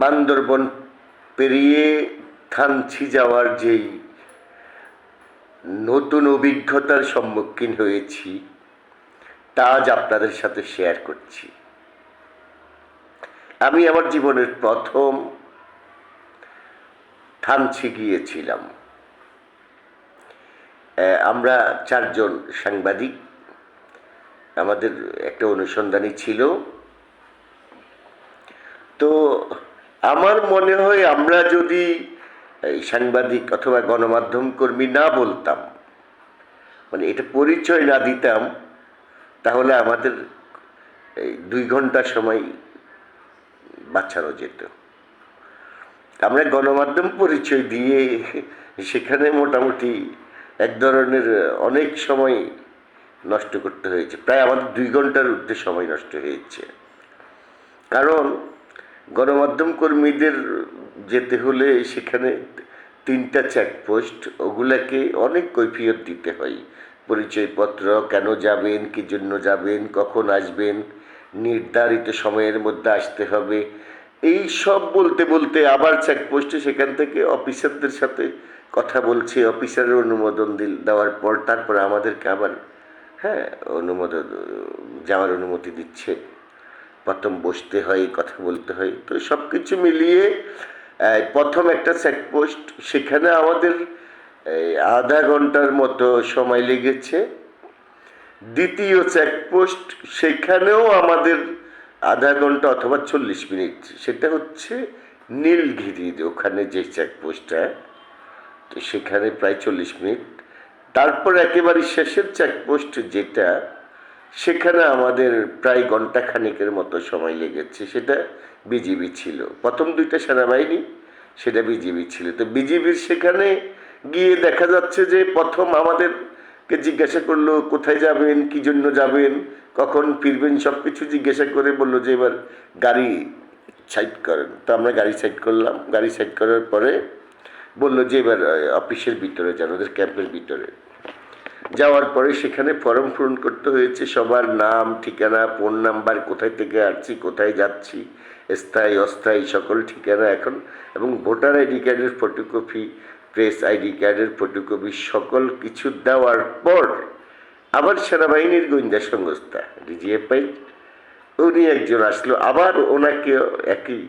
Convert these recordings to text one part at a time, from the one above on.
বান্দরবন পেরিয়ে থানচি যাওয়ার যেই নতুন অভিজ্ঞতার সম্মুখীন হয়েছি, তা আজ আপনাদের সাথে শেয়ার করছি। আমি আমার জীবনের প্রথম থানচি গিয়েছিলাম। আমরা চারজন সাংবাদিক, আমাদের একটা অনুসন্ধানী ছিল। তো আমার মনে হয় আমরা যদি সাংবাদিক অথবা গণমাধ্যম কর্মী না বলতাম মানে এটা পরিচয় না দিতাম, তাহলে আমাদের এই দুই ঘণ্টা সময় বাঁচানো যেত। আমরা গণমাধ্যম পরিচয় দিয়ে সেখানে মোটামুটি এক ধরনের অনেক সময় নষ্ট করতে হয়েছে। প্রায় আমাদের দুই ঘণ্টার ঊর্ধ্বে সময় নষ্ট হয়েছে। কারণ গণমাধ্যম কর্মীদের যেতে হলে সেখানে তিনটা চেকপোস্ট, ওগুলাকে অনেক কৈফিয়ত দিতে হয়। পরিচয়পত্র, কেন যাবেন, কী জন্য যাবেন, কখন আসবেন, নির্ধারিত সময়ের মধ্যে আসতে হবে। এই সব বলতে বলতে আবার চেকপোস্টে সেখান থেকে অফিসারদের সাথে কথা বলছে, অফিসারের অনুমোদন দিল, দেওয়ার পর তারপরে আমাদেরকে আবার হ্যাঁ অনুমোদন, যাওয়ার অনুমতি দিচ্ছে। প্রথম বসতে হয়, কথা বলতে হয়। তো সব কিছু মিলিয়ে প্রথম একটা চেকপোস্ট সেখানে আমাদের আধা ঘণ্টার মতো সময় লেগেছে। দ্বিতীয় চেকপোস্ট সেখানেও আমাদের আধা ঘণ্টা অথবা চল্লিশ মিনিট, সেটা হচ্ছে নীলগিরি ওখানে যে চেকপোস্টটা তো সেখানে প্রায় চল্লিশ মিনিট। তারপর একেবারে শেষের চেকপোস্ট যেটা সেখানে আমাদের প্রায় ঘণ্টা খানিকের মতো সময় লেগেছে, সেটা বিজিবি ছিল। প্রথম দুইটা সেনাবাহিনী, সেটা বিজিবি ছিল। তো বিজিবির সেখানে গিয়ে দেখা যাচ্ছে যে প্রথম আমাদেরকে জিজ্ঞাসা করল, কোথায় যাবেন, কি জন্য যাবেন, কখন ফিরবেন সব কিছু জিজ্ঞাসা করে বলল যে এবার গাড়ি সাইড করেন। তো আমরা গাড়ি সাইড করলাম। গাড়ি সাইড করার পরে বলল যে এবার অফিসের ভিতরে যান, ওদের ক্যাম্পের ভিতরে। যাওয়ার পরে সেখানে ফর্ম পূরণ করতে হয়েছে। সবার নাম, ঠিকানা, ফোন নাম্বার, কোথায় থেকে আসছি, কোথায় যাচ্ছি, স্থায়ী, অস্থায়ী সকল ঠিকানা এখন এবং ভোটার আইডি কার্ডের ফটোকপি, প্রেস আইডি কার্ডের ফটোকপি সকল কিছু দেওয়ার পর আবার সেনাবাহিনীর গোয়েন্দা সংস্থা, ডিজিএফআই, উনি একজন আসলো। আবার ওনাকে একই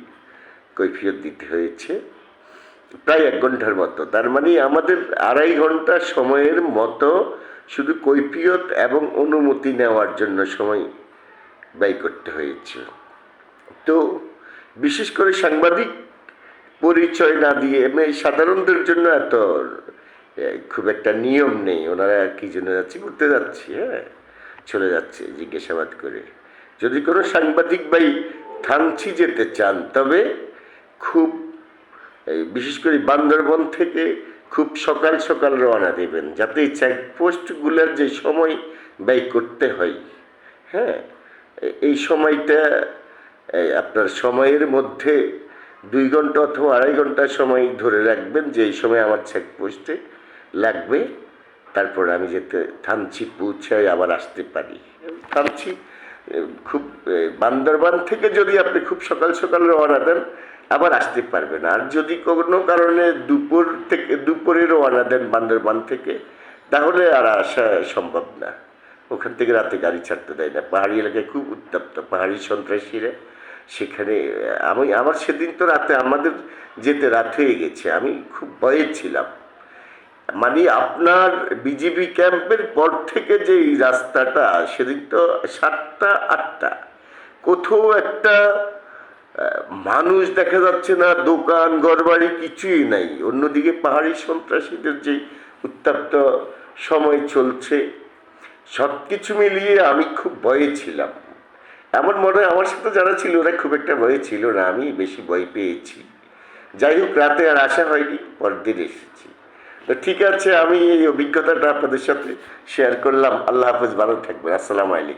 কৈফিয়ত দিতে হয়েছে। প্রায় এক ঘণ্টার মতো। তার মানে আমাদের আড়াই ঘণ্টা সময়ের মতো শুধু কৈফিয়ত এবং অনুমতি নেওয়ার জন্য সময় ব্যয় করতে হয়েছে। তো বিশেষ করে সাংবাদিক পরিচয় না দিয়ে সাধারণদের জন্য এত খুব একটা নিয়ম নেই। ওনারা কি জন্য যাচ্ছে? ঘুরতে যাচ্ছে হ্যাঁ? চলে যাচ্ছে, জিজ্ঞাসাবাদ করে। যদি কোনো সাংবাদিক ভাই থানচি যেতে চান, তবে খুব বিশেষ করে বান্দরবন থেকে খুব সকাল সকাল রওনা দেবেন যাতে চেকপোস্টগুলোর যে সময় ব্যয় করতে হয়। হ্যাঁ এই সময়টা আপনার সময়ের মধ্যে দুই ঘণ্টা অথবা আড়াই ঘণ্টা সময় ধরে রাখবেন যে এই সময় আমার চেকপোস্টে লাগবে। তারপর আমি যেতে থানচি পৌঁছায় আবার আসতে পারি। এ, খুব বান্দরবান থেকে যদি আপনি খুব সকাল সকাল রওনা দেন, আবার আসতে পারবেন। আর যদি কোনো কারণে দুপুর থেকে, দুপুরে রওনা দেন বান্দরবান থেকে, তাহলে আর আসা সম্ভব না। ওখান থেকে রাতে গাড়ি ছাড়তে দেয় না। পাহাড়ি এলাকায় খুব উত্তপ্ত, পাহাড়ি সন্ত্রাসীরা। সেখানে, আমি, আমার সেদিন তো রাতে আমাদের যেতে রাত হয়ে গেছে। আমি খুব ভয়ে ছিলাম। মানে আপনার বিজিবি ক্যাম্পের পর থেকে যে এই রাস্তাটা সেদিন তো সাতটা, আটটা। কোথাও একটা মানুষ দেখা যাচ্ছে না, দোকান, ঘরবাড়ি কিছুই নাই। অন্যদিকে পাহাড়ি সন্ত্রাসীদের যে উত্তপ্ত সময় চলছে সব কিছু মিলিয়ে আমি খুব ভয়ে ছিলাম। এমন মনে হয় আমার সাথে যারা ছিল, ওরা খুব একটা ভয়ে ছিল না, আমি বেশি ভয় পেয়েছি। যাই হোক, রাতে আর আসা হয়নি, পরদিন এসেছি। তো ঠিক আছে, আমি এই অভিজ্ঞতাটা আপনাদের সাথে শেয়ার করলাম। আল্লাহ হাফেজ, ভালো থাকবে আসসালামু আলাইকুম।